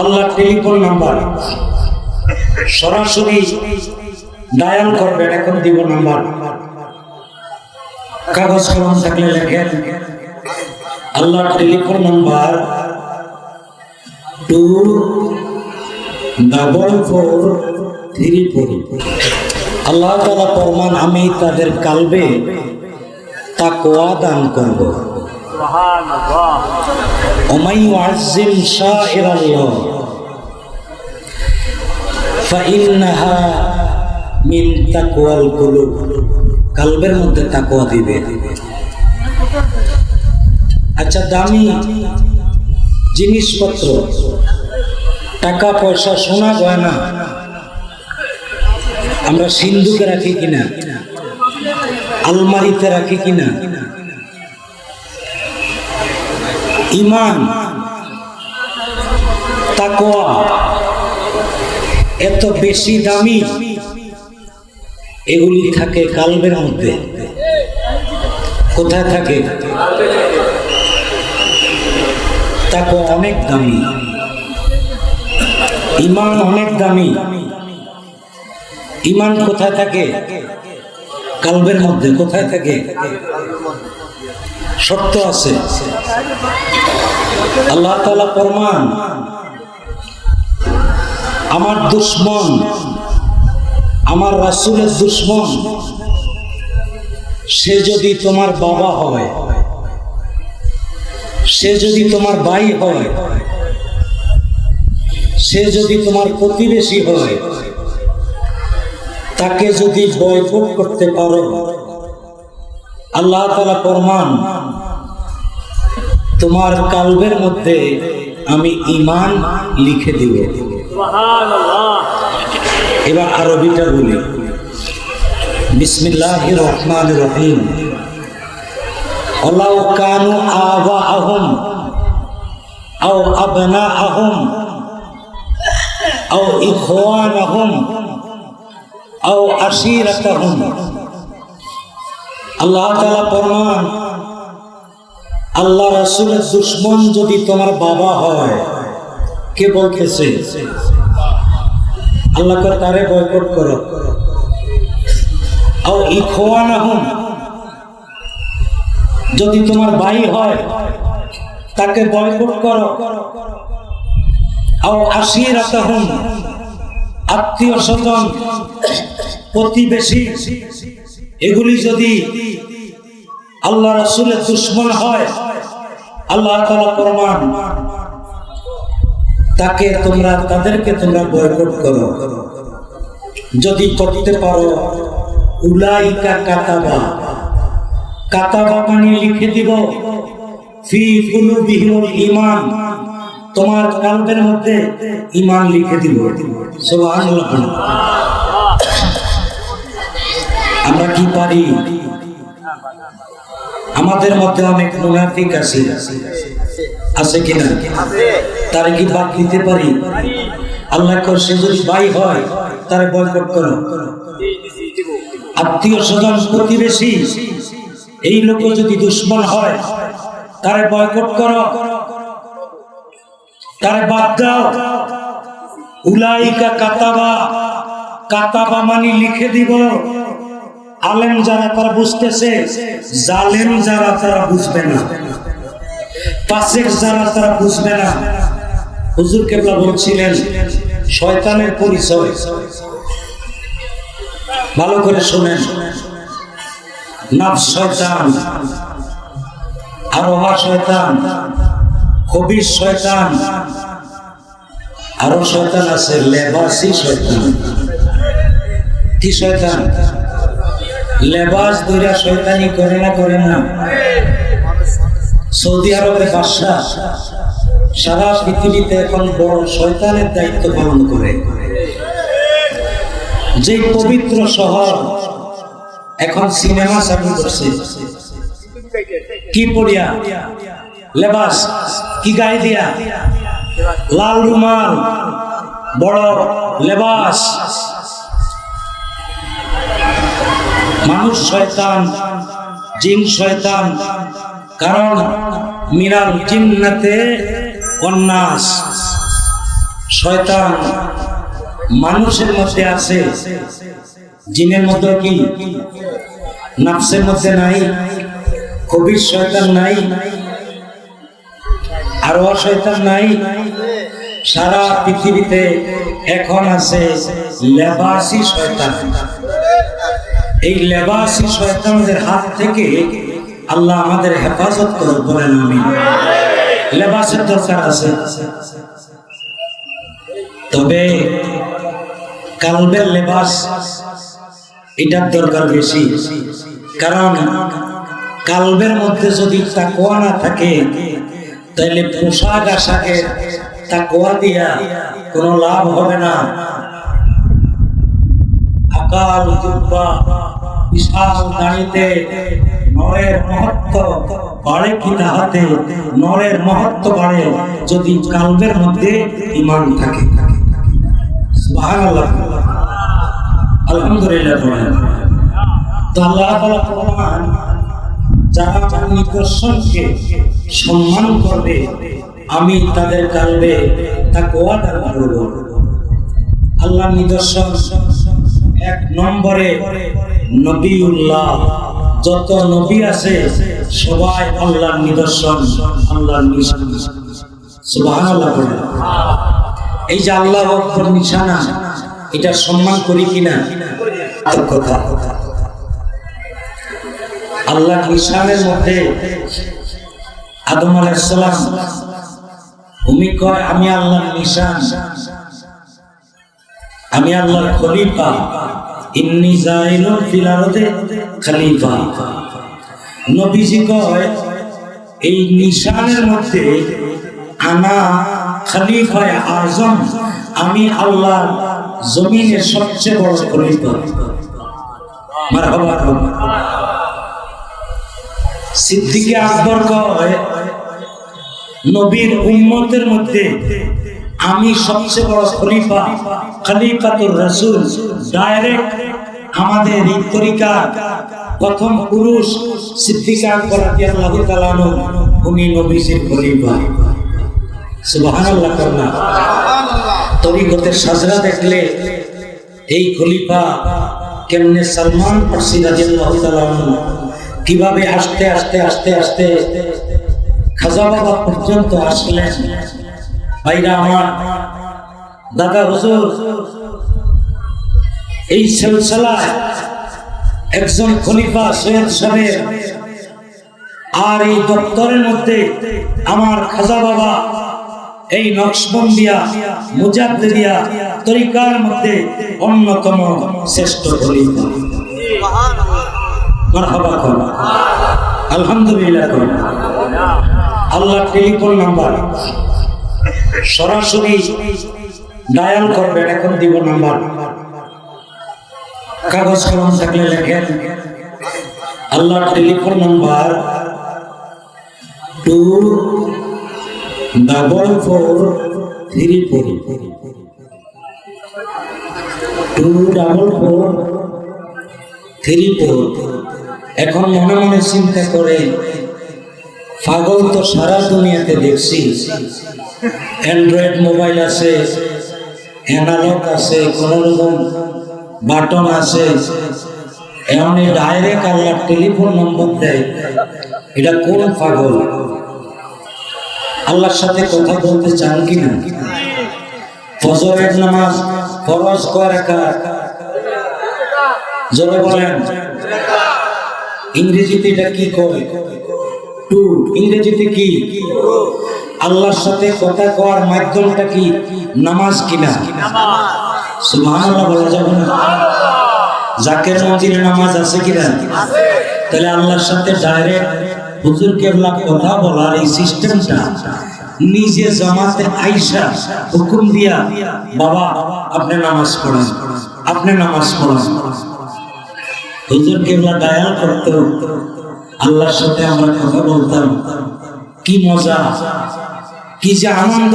আল্লাহ telephone number. সরাসরি dial করবেন এখন দিব নাম্বার। কাগজ কলম থাকলে লেখেন আল্লাহ telephone number two double four three four. আল্লাহ তালা প্রমাণ আমি তাদের কালবে তা কোয়া দান করব। ওমাই ওয়াজিম শাহির আল্লাহ ফাইন্নাহা মিন তাকওয়াল কুলুব। কালবের মধ্যে তাকওয়া দিবে। আচ্ছা দামি জিনিসপত্র। টাকা, পয়সা, সোনা, গয়না। আমরা সিন্ধুকে রাখি কিনা? আলমারিতে রাখি কিনা? ইমান, তাকওয়া। এত বেশি দামি? এগুলি থাকে কালবের মধ্যে। কোথায় থাকে? তাকওয়া অনেক দামি। ইমান অনেক দামি। ইমান কোথায় থাকে? কালবের মধ্যে। কোথায় থাকে? সত্য আছে। আল্লাহ তালা প্রমাণ আমার দুশ্মন, আমার রাসুলের দুশ্মন, সে যদি তোমার বাবা হয়, সে যদি তোমার ভাই হয়, সে যদি তোমার প্রতিবেশী হয়, তাকে যদি বয়কট করতে পারো, আল্লাহ তালা প্রমাণ তোমার কালবের মধ্যে আমি ইমান লিখে দিব। এবার আরবিটা বলি বিসমিল্লাহ রহমান রহিম। অলাউ কানু আবা আহম আও আবনা আহম আও ইখওয়ান আহম আও আশিরাত আহম আল্লাহ তালা প্রমাণ আল্লাহ রাসুলের দুশ্মন যদি তোমার বাবা হয় কে বলতেছে? আল্লাহ করে তারে বয়কট করো। যদি তোমার ভাই হয়, তাকে বয়কট করো। আশিরাত আহম আত্মীয় স্বজন প্রতিবেশী, এগুলি যদি আল্লাহ রাসুলের দুশ্মন হয়, আল্লাহ তালা প্রমাণ। তাকে তোমরা, তাদেরকে তোমরা বয়কট করো। যদি করতে পারো, উলাইকা কাতাবা। কাতাবা মানে লিখে দিব, ফি কুলুবিহিল ঈমান। তোমার কালবের মধ্যে ঈমান লিখে দিব। সুবহানাল্লাহ। আমরা কি পারি? আমাদের মধ্যে অনেক মুনাফিক আছে। আছে কিনা? তারা কি বাদ দিতে পারি? আল্লাহ সে যদি ভাই হয়, তারা বয়কট করো। আত্মীয় স্বজন প্রতিবেশী, এই লোক যদি দুশ্মন হয়, তারা বয়কট করো। তারা বাদ দাও। উলাইকা কাতাবা কাতাবা মানি লিখে দিব। আলেম যারা তারা বুঝতেছে, জালেম যারা তারা বুঝবে না। পাশের যারা, তারা বুঝবে না। হুজুর কেবলা বলছিলেন, শয়তানের পরিচয়। ভালো করে শোনেন। নাফ শয়তান, আরোহা শয়তান কবির শয়তান, আরও শয়তান আছে, লেবাসি শয়তান। কি শয়তান? লেবাস দুইরা শয়তানি করে না করে না। সৌদি আরবের বাদশাহ সারা পৃথিবীতে এখন বড় শয়তানের দায়িত্ব পালন করে। যে পবিত্র শহর এখন সিনেমা চালু করছে। কি পড়িয়া লেবাস কি গায়ে দিয়া লাল রুমাল, বড় লেবাস। মানুষ শয়তান, জিন শয়তান কারণ মিনাল জিন্নাতে অন্যাস শয়তান মানুষের মধ্যে আছে, জিনের মধ্যে কি? নাফসের মধ্যে নাই কবির শয়তান নাই, আরও শয়তান নাই, সারা পৃথিবীতে এখন আছে লেবাসি শয়তান। এই লেবাসি শয়তানদের হাত থেকে আল্লাহ আমাদের হেফাজত করুন বলেন আমি লেবাসের দরকার আছে। তবে কালবের লেবাস এটার দরকার বেশি। কারণ কালবের মধ্যে যদি তাকোয়া না থাকে তাহলে পোশাক আশাকে তাকোয়া দিয়া কোনো লাভ হবে না। আকাল জুব্বা বিশাল দাঁড়িতে নরের মহত্ব বাড়ে কি তাহাতে নরের মহত্ব বাড়ে যদি কালবের মধ্যে ইমান থাকে। আলহামদুলিল্লাহ আল্লাহ যারা আমার নিদর্শনকে সম্মান করবে, আমি তাদের কালবে তা আল্লাহ নিদর্শন এক নম্বরে নবীউল্লাহ। যত নবী আছে, সবাই আল্লাহর নিদর্শন, আল্লাহর নিশান। এই যে আল্লাহ অক্ষর নিশানা, এটা সম্মান করি কিনা? কথা আল্লাহ নিশানের মধ্যে আদম আলাইসালাম উনি কয়, আমি আল্লাহর নিশান। আমি আল্লাহর খলিফা। ইন্নি জাইলুন ফিল আরদে খলিফা। নবীজি কয়, এই নিশানের মধ্যে আনা খলিফায় আজম আমি আল্লাহ জমিনের সবচেয়ে বড় খলিফা। মারহাবা। সিদ্দিকে আকবর কয়, নবীর উম্মতের মধ্যে আমি সবচেয়ে বড় খলিফা, খলিফাতুর রাসূল ডাইরেক্ট আমাদের এই প্রথম পুরুষ সিদ্দিক আকবর রাদিয়াল্লাহু তাআলা আনহু, উনি নবীজির খলিফা। সুবহানাল্লাহ করনা তরিকতের সাজরা দেখলে এই খলিফা কেমনে সালমান ফার্সি রাদিয়াল্লাহু তাআলা কীভাবে আস্তে আস্তে আস্তে আস্তে খাজা বাবা পর্যন্ত আসলেন। ভাইরা আমার দাদা হুজুর, এই সিলসিলায় একজন খলিফা সৈয়দ সাহেব, আর এই দপ্তরের মধ্যে আমার খাজা বাবা, এই নকশবন্দিয়া, মুজাদ্দিদিয়া তরিকার মধ্যে অন্যতম শ্রেষ্ঠ খলিফা। মারহাবা করো। আলহামদুলিল্লাহ আল্লাহ টেলিফোন নাম্বার সরাসরি ডায়াল করবেন, এখন দিব নাম্বার। কাগজ কলম থাকলে লেখেন আল্লাহ telephone number two double four three four. Two double four three four. এখন মনে মনে চিন্তা করে পাগল তো সারা দুনিয়াতে দেখছি। অ্যান্ড্রয়েড মোবাইল আছে অ্যানালগ আছে, কোন রকম বাটন আছে। এমন ডাইরেক্ট আল্লাহ টেলিফোন নম্বর দেয়। এটা কোন পাগল? আল্লাহর সাথে কথা বলতে চান কিনা? ফজরের নামাজ, ফরজ কয় রাকাত? জোরে বলেন। ইংরেজিতে এটা কি কয়? টু ইংরেজিতে কি? আল্লাহর সাথে কথা কওয়ার মাধ্যমটা কি? নামাজ কিনা সুবহানাল্লাহ বলা যাবে না। জাকের মজির নামাজ আছে কিনা তাহলে আল্লাহর সাথে ডাইরেক্ট হুজুর কেবলা কথা বলার এই সিস্টেমটা নিজে জামাতে আইসা হুকুম দিয়া, বাবা, আপনি নামাজ পড়েন, আপনি নামাজ পড়েন। হুজুর কেবলা ডায়াল করতো, আল্লাহর সাথে আমরা কথা বলতাম, কি মজা কি যে আনন্দ।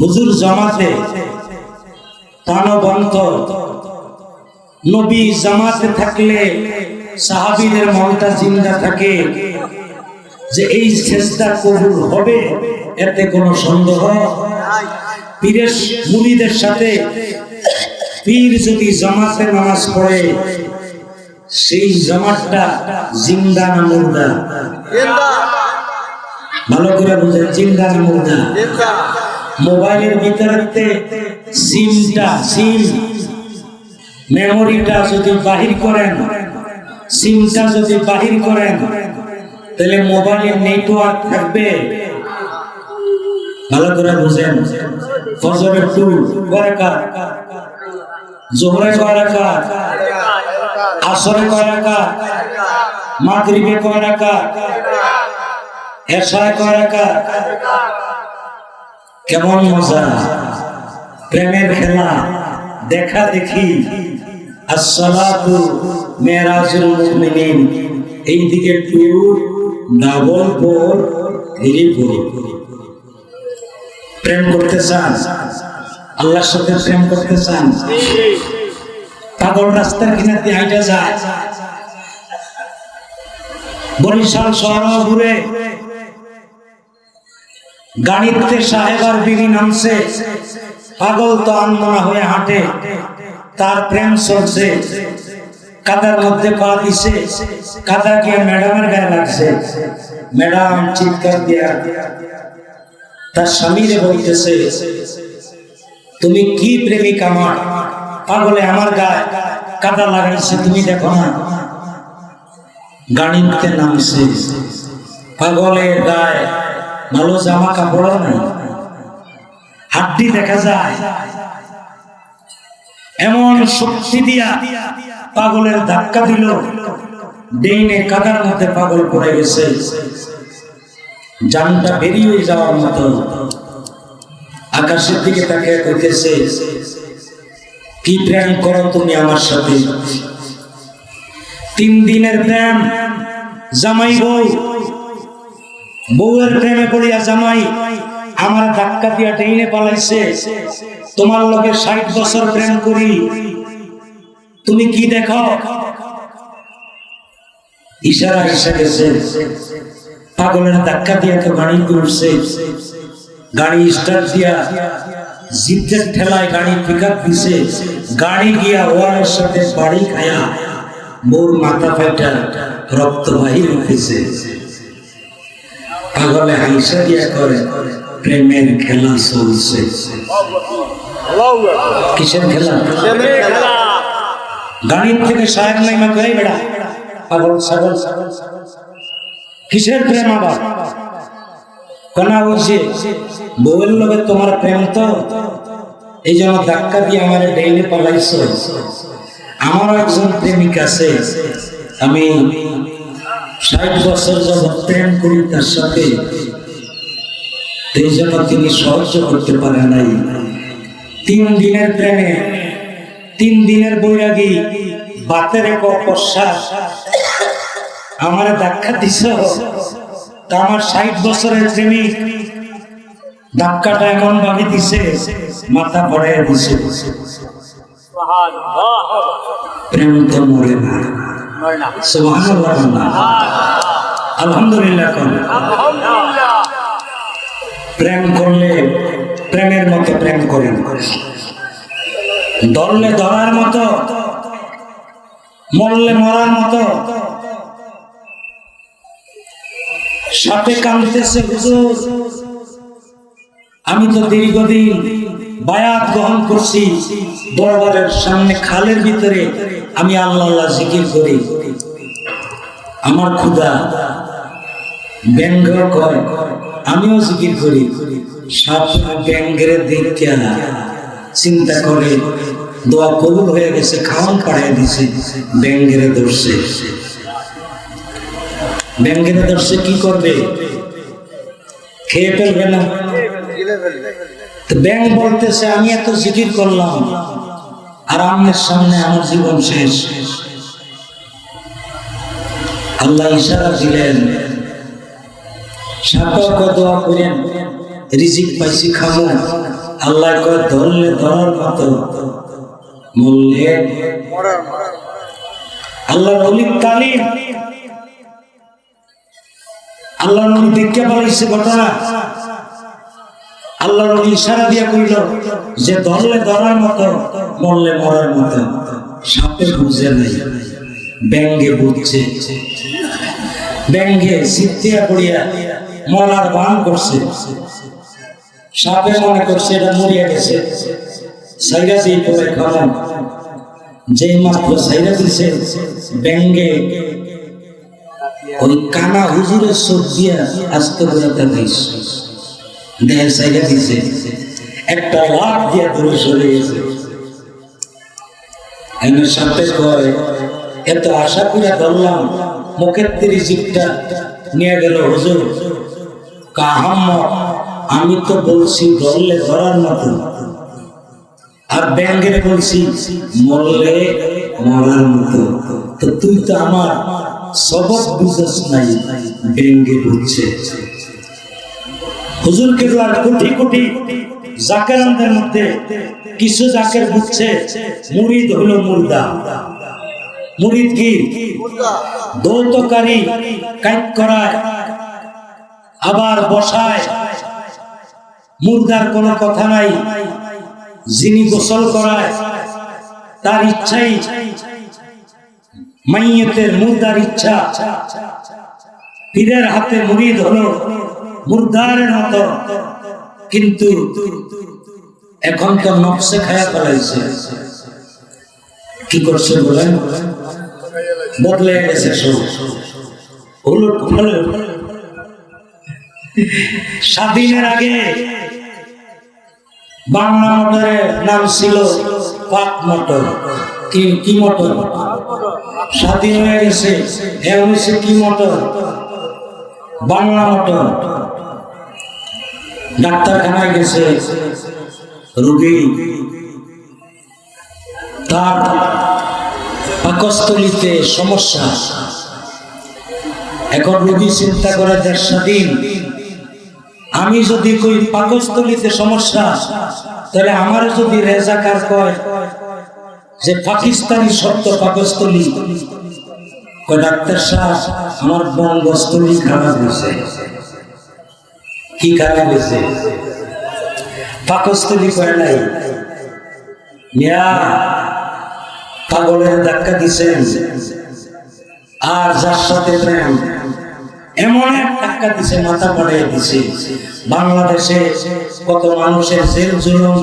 হুজুর জামাতে প্রাণবন্ত। নবী জামাতে থাকলে সাহাবীদের মনটা জিন্দা থাকে। যে এই চেষ্টা কবুল হবে, এতে কোনো সন্দেহ। পীরের মুড়িদের সাথে পীর যদি জামাতে নামাজ পড়ে, সেই জামাতটা জিন্দা না মুর্দা। ভালো করে বুঝেন না মুর্দা মোবাইলের ভিতরে সিমটা, সিম। মেমোরিটা যদি বাহির করেন, সিমটা যদি বাহির করেন, তাহলে মোবাইলের নেটওয়ার্ক থাকবে। ভালো করে বুঝেন, ফজরের টু কয়রাকাত জোহরে কয়রাকাত আসরে কয়রাকাত মাগরিবে কয়রাকাত কেমন মজা? প্রেমের খেলা, দেখা দেখি। আসসালাতু প্রেম করতে চান? আল্লাহর সাথে প্রেম করতে চান? পাগল রাস্তার কিনার দিয়ে যায়। বরিশাল শহর ঘুরে গাড়িতে সাহেব আর বিবি নামছে পাগল তো আন্দোলন হয়ে হাঁটে। তার প্রেম চলছে। কাদার মধ্যে পা দিছে। কাদা গিয়ে ম্যাডামের গায়ে লাগছে। ম্যাডাম চিৎকার দিয়া তার স্বামীরে বলতেছে, তুমি কি প্রেমিক আমার পাগলে আমার গায়ে কাদা লাগাইছে, তুমি দেখো না। গাড়িতে নামছে পাগলের গায়ে ভালো জামা কাপড় নাই। হাড্ডি দেখা যায়। এমন শক্তি দিয়া পাগলের ধাক্কা দিল। ডেইনে কাদার মধ্যে পাগল পড়ে গেছে। জানটা বেরিয়ে যাওয়ার মতো। আকাশের দিকে তাকে কইতেছে, কি প্রেম করো তুমি আমার সাথে? তিন দিনের প্রেম, জামাই বউ বউয়ের প্রেমে পড়িয়া জামাই আমার ধাক্কা দিয়া টেনে পালাইছে। তোমার লগে ষাট বছর প্রেম করি। তুমি কি দেখো? ইশারা এসে গেছে। পাগলের ধাক্কা দিয়া তো গাড়ি তুলছে গাড়ি স্টার্ট দিয়া জিজ্ঞের ঠেলায় গাড়ি পিক আপ দিছে। গাড়ি গিয়া ওয়ালের সাথে বাড়ি খায়া মোর মাথা ফাইটা রক্ত বাহির হইতেছে পাগলে হাইসা দিয়া করে, প্রেমের খেলা চলছে। কিসের খেলা? গাড়ির থেকে সাহেব নাইমা করে বেড়া? পাগল, ছাগল। কিসের প্রেম আবার? কনা বলছে, বউয়ের লোকে তোমার প্রেম তো? এই জন্য ধাক্কা দিয়ে আমার ডেইলি পালাইছ। আমারও একজন প্রেমিক আছে। আমি ষাট বছর যখন প্রেম করি তার সাথে। এই জন্য তিনি সহ্য করতে পারে নাই। তিন দিনের প্রেমে তিন দিনের বৈরাগী বাতের এক অপশ্বাস আমার ধাক্কা দিছ? তা আমার ষাট বছরের প্রেমিক ধাক্কাটা এমন ভাবে দিছে মাথা পড়ে দিছে। প্রেম তো মরে না। আলহামদুলিল্লাহ প্রেম করলে প্রেমের মতো প্রেম করেন। ধরলে ধরার মতো মরলে মরার মতো। সাপে কাঁদতেছে হুজুর। আমি তো দীর্ঘদিন বায়াত গ্রহণ করছি, দরবারের সামনে খালের ভিতরে আমি আল্লাহ আল্লাহ জিকির করি। আমার ক্ষুদা ব্যঙ্গ কর আমিও জিকির করি। সাপ ব্যঙ্গের দেখে চিন্তা করে দোয়া কবুল হয়ে গেছে, খাওয়ান পাড়ায় দিছে, ব্যঙ্গের ধরছে ব্যঙ্গের ধরছে কি করবে? খেয়ে ফেলবে না। ব্যাংক বলতেছে আমি এত জিকির করলাম। আর আমের সামনে আমার জীবন শেষ। আল্লাহ ইশারা দিলেন পাইছি আল্লাহ কয়, ধরলে ধরার আল্লাহ পালাইছে ঘটনা আল্লাহ নবী ইশারা দিয়া কইল, যে ধরলে ধরার মতো, মরলে মরার মতো সাপে বুঝে নাই, ব্যাঙ্গে বুঝছে। ব্যাঙ্গে সিদ্ধিয়া পড়িয়া মরার বান করছে। সাপে মনে করছে এটা মরিয়া গেছে। সাইরা দিয়ে পরে খাওয়ান যেই মাত্র সাইরা দিছে, ব্যাঙ্গে ওই কানা হুজুরের চোখ দিয়া আস্তে করে দিস দেহ সাইরা দিছে। একটা দিয়া আশা করে ধরলাম নিয়ে আমি তো বলছি ধরলে ধরার মতো আর ব্যাঙ্গের বলছি, মরলে মরার মতো তো তুই তো আমার সবক বুঝাস নাই, ব্যাঙ্গে বুঝছে হুজুর কেবলার কোটি কোটি জাকেরানদের মধ্যে কিছু জাকের বুঝছে, মুরিদ হলো মুর্দা। মুরিদ কি? দৌতকারী কাইট করায়, আবার বসায়। মুর্দার কোনো কথা নাই, যিনি গোসল করায়, তার ইচ্ছাই মাইয়েতের মুর্দার ইচ্ছা। পীরের হাতে মুরিদ হলো মুর্দারের মতো। কিন্তু এখন তো নকশে খায়া ফেলাইছে। কি করছে বলেন? বদলে গেছে সব। উলট পালট। স্বাধীনের আগে বাংলা মোটরের নাম ছিল পাক মোটর। কি কি মোটর? স্বাধীন হয়ে গেছে। এখন হচ্ছে কি মোটর? বাংলা মোটর। ডাক্তারখানায় গেছে, রোগী। তার পাকস্থলিতে সমস্যা। এখন রোগী চিন্তা করে দেড় স্বাধীন আমি যদি কই পাকস্থলিতে সমস্যা, তাহলে আমার যদি রেজাকার কয় যে পাকিস্তানি শব্দ পাকস্থলী ডাক্তার সাহেব, আমার বঙ্গস্থলী খারাপ হয়েছে। কি খারাপ হয়েছে পাকস্থলী কয় নাই। মিয়া, পাগলের ধাক্কা দিছেন। আর যার সাথে প্রেম, এমন এক দিছে, মাথা দিছে। বাংলাদেশে কত মানুষের জেল জুলুম,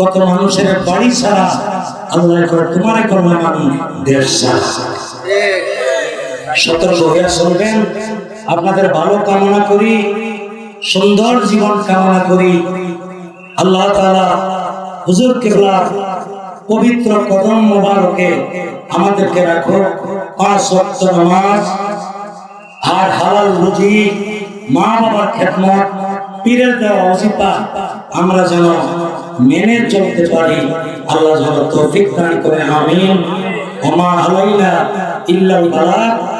কত মানুষের বাড়ি ছাড়া আল্লাহ করে তোমারে আমি দেশ ছাড়া। সতর্ক হয়ে চলবেন। আপনাদের ভালো কামনা করি। সুন্দর জীবন কামনা করি। আল্লাহ তাআলা হুজুর কেবলা পবিত্র কদম মোবারকে আমাদেরকে রাখো। পাঁচ ওয়াক্ত নামাজ, আর হালাল রুজি মা বাবার খেদমত, পীরের দেওয়া অজিতা আমরা যেন মেনে চলতে পারি। আল্লাহ যেন তৌফিক দান করে আমিন। ওমা আলাইনা ইল্লাল বালাগ।